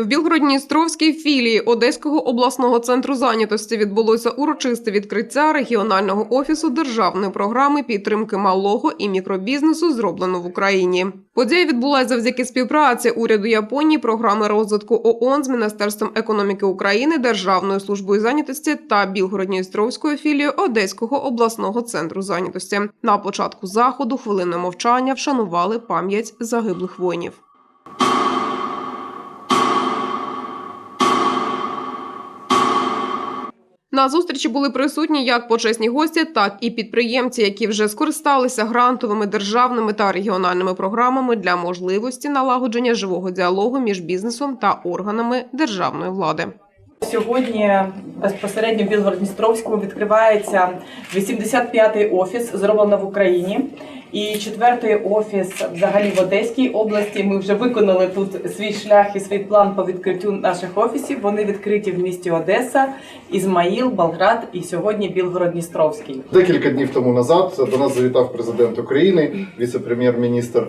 В Білгородністровській філії Одеського обласного центру зайнятості відбулося урочисте відкриття регіонального офісу державної програми підтримки малого і мікробізнесу, зроблено в Україні. Подія відбулася завдяки співпраці уряду Японії, програми розвитку ООН з Міністерством економіки України, Державною службою зайнятості та Білгородністровською філією Одеського обласного центру зайнятості. На початку заходу хвилиною мовчання вшанували пам'ять загиблих воїнів. На зустрічі були присутні як почесні гості, так і підприємці, які вже скористалися грантовими державними та регіональними програмами для можливості налагодження живого діалогу між бізнесом та органами державної влади. Сьогодні безпосередньо в Білгород-Дністровському відкривається 85-й офіс, зроблено в Україні. І четвертий офіс взагалі в Одеській області. Ми вже виконали тут свій шлях і свій план по відкриттю наших офісів. Вони відкриті в місті Одеса, Ізмаїл, Болград і сьогодні Білгород-Дністровський. Декілька днів тому назад до нас завітав президент України, віце-прем'єр-міністр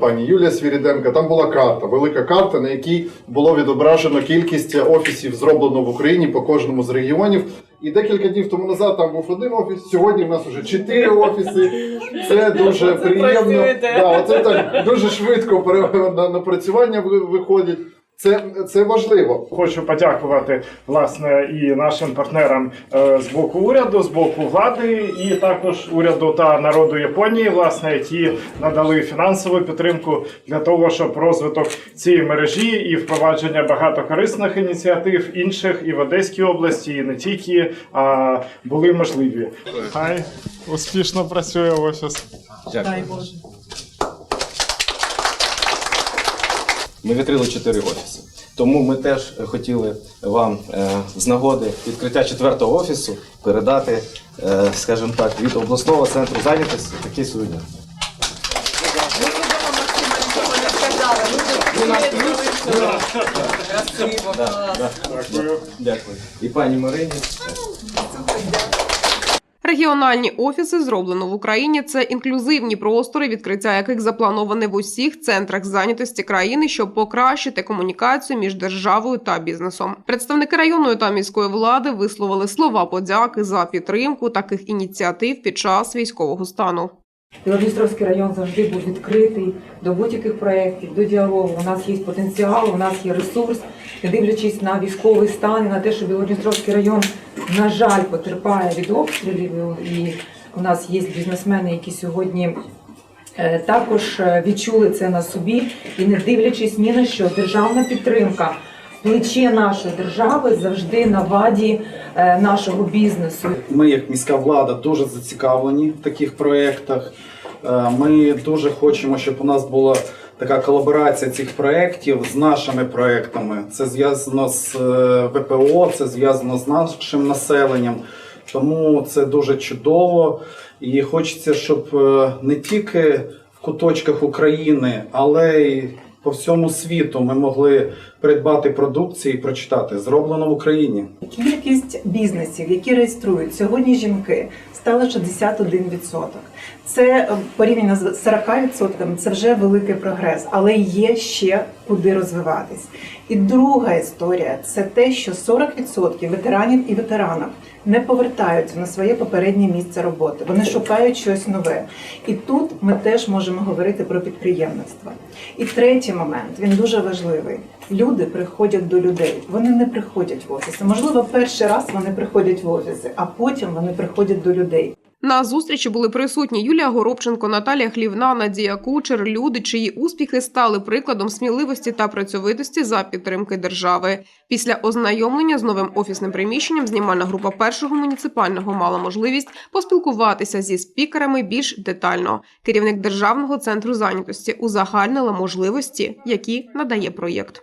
пані Юлія Свіріденко. Там була карта, велика карта, на якій було відображено кількість офісів, зроблено в Україні по кожному з регіонів. І декілька днів тому назад там був один офіс. Сьогодні в нас вже чотири офіси. Це дуже приємно. Да, оце так дуже швидко на- напрацювання ви- виходять. Це, це важливо. Хочу подякувати власне і нашим партнерам е, з боку уряду, з боку влади, і також уряду та народу Японії, власне, які надали фінансову підтримку для того, щоб розвиток цієї мережі і впровадження багато корисних ініціатив інших і в Одеській області, і не тільки а, були можливі. Хай успішно працює офіс. Дай Боже. Ми відкрили чотири офіси. Тому ми теж хотіли вам е, з нагоди відкриття четвертого офісу передати, е, скажімо так, від обласного центру зайнятості такий сувенір. Да. Дякую. Дякую. І пані Марині. Регіональні офіси зроблено в Україні. Це інклюзивні простори, відкриття яких заплановане в усіх центрах зайнятості країни, щоб покращити комунікацію між державою та бізнесом. Представники районної та міської влади висловили слова подяки за підтримку таких ініціатив під час військового стану. Білодністровський район завжди був відкритий до будь-яких проєктів, до діалогу. У нас є потенціал, у нас є ресурс. Не дивлячись на військовий стан і на те, що Білодністровський район, на жаль, потерпає від обстрілів. І у нас є бізнесмени, які сьогодні е, також е, відчули це на собі. І не дивлячись ні на що, державна підтримка. Плече нашої держави завжди на ваді е, нашого бізнесу. Ми, як міська влада, дуже зацікавлені в таких проєктах. Е, Ми дуже хочемо, щоб у нас була така колаборація цих проєктів з нашими проєктами. Це зв'язано з е, ВПО, це зв'язано з нашим населенням. Тому це дуже чудово. І хочеться, щоб не тільки в куточках України, але й по всьому світу ми могли придбати продукції і прочитати зроблено в Україні. Кількість бізнесів, які реєструють сьогодні жінки, стала 61%. Це е, порівняно з 40%, це вже великий прогрес, але є ще куди розвиватись. І друга історія це те, що 40% ветеранів і ветеранок не повертаються на своє попереднє місце роботи. Вони шукають щось нове. І тут ми теж можемо говорити про підприємництво. І третій момент він дуже важливий. Люди приходять до людей. Вони не приходять в офіси. Можливо, перший раз вони приходять в офіси, а потім вони приходять до людей. На зустрічі були присутні Юлія Горобченко, Наталія Хлівна, Надія Кучер, люди, чиї успіхи стали прикладом сміливості та працьовитості за підтримки держави. Після ознайомлення з новим офісним приміщенням знімальна група першого муніципального мала можливість поспілкуватися зі спікерами більш детально. Керівник державного центру зайнятості узагальнила можливості, які надає проєкт.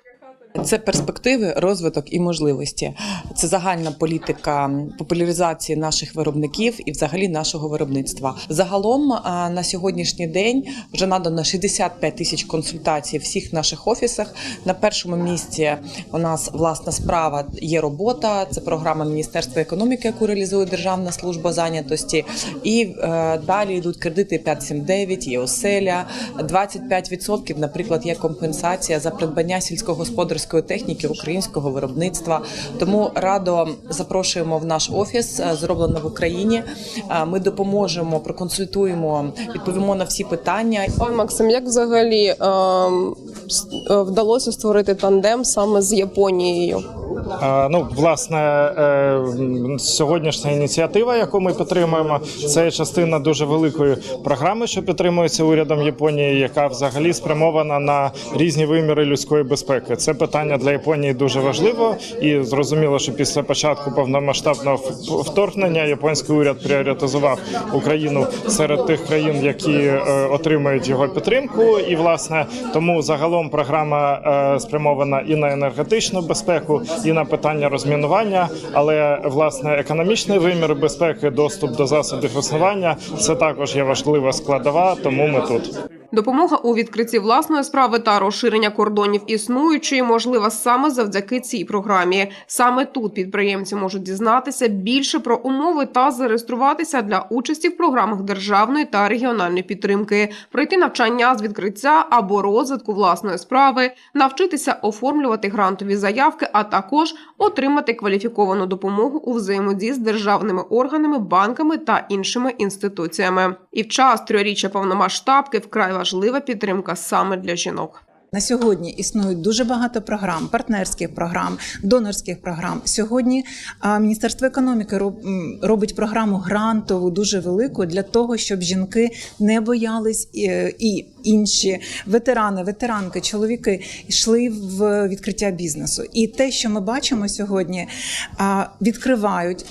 Це перспективи, розвиток і можливості. Це загальна політика популяризації наших виробників і взагалі нашого виробництва. Загалом на сьогоднішній день вже надано 65 тисяч консультацій в всіх наших офісах. На першому місці у нас власна справа є робота. Це програма Міністерства економіки, яку реалізує Державна служба зайнятості. І е, далі йдуть кредити 579, є оселя, 25%, наприклад, є компенсація за придбання сільськогосподарського кондитерської техніки українського виробництва. Тому радо запрошуємо в наш офіс, е, зроблено в Україні. Е, Ми допоможемо, проконсультуємо, відповімо на всі питання. Пан Максим, як взагалі ем, е, вдалося створити тандем саме з Японією? Ну, власне, е, сьогоднішня ініціатива, яку ми підтримуємо, це частина дуже великої програми, що підтримується урядом Японії, яка взагалі спрямована на різні виміри людської безпеки. Це питання для Японії дуже важливо, і зрозуміло, що після початку повномасштабного вторгнення японський уряд пріоритизував Україну серед тих країн, які е, отримують його підтримку. І власне тому загалом програма е, спрямована і на енергетичну безпеку, і на питання розмінування. Але власне економічний вимір безпеки, доступ до засобів існування це також є важлива складова. Тому ми тут. Допомога у відкритті власної справи та розширення кордонів існуючої можлива саме завдяки цій програмі. Саме тут підприємці можуть дізнатися більше про умови та зареєструватися для участі в програмах державної та регіональної підтримки, пройти навчання з відкриття або розвитку власної справи, навчитися оформлювати грантові заявки, а також отримати кваліфіковану допомогу у взаємодії з державними органами, банками та іншими інституціями. І в час трьохріччя повномасштабки вкрай важлива підтримка саме для жінок. На сьогодні існують дуже багато програм, партнерських програм, донорських програм. Сьогодні Міністерство економіки роб- робить програму грантову дуже велику для того, щоб жінки не боялись і інші ветерани, ветеранки, чоловіки йшли в відкриття бізнесу. І те, що ми бачимо сьогодні, відкривають.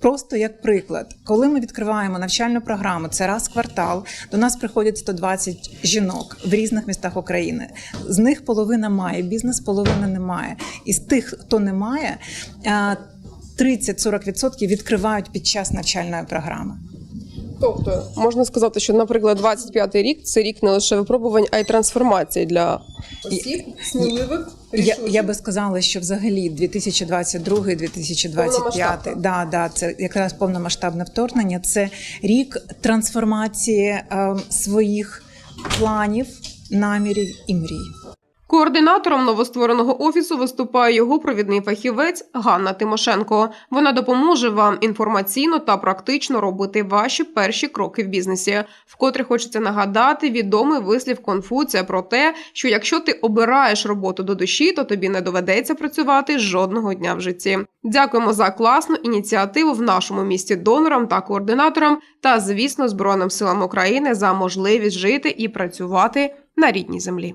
Просто як приклад, коли ми відкриваємо навчальну програму, це раз в квартал. До нас приходять 120 жінок в різних містах України. З них половина має бізнес, половина не має. І з тих, хто не має, е, 30-40% відкривають під час навчальної програми. Тобто можна сказати, що, наприклад, 25-й рік це рік не лише випробувань, а й трансформації для осіб сміливих. Я, я би сказала, що взагалі 2022-2025, Повномасштабка. да, да, це якраз повномасштабне вторгнення. Це рік трансформації е, своїх планів, намірів і мрій. Координатором новоствореного офісу виступає його провідний фахівець Ганна Тимошенко. Вона допоможе вам інформаційно та практично робити ваші перші кроки в бізнесі. Вкотре хочеться нагадати відомий вислів Конфуція про те, що якщо ти обираєш роботу до душі, то тобі не доведеться працювати жодного дня в житті. Дякуємо за класну ініціативу в нашому місті донорам та координаторам, та звісно, Збройним силам України за можливість жити і працювати на рідній землі.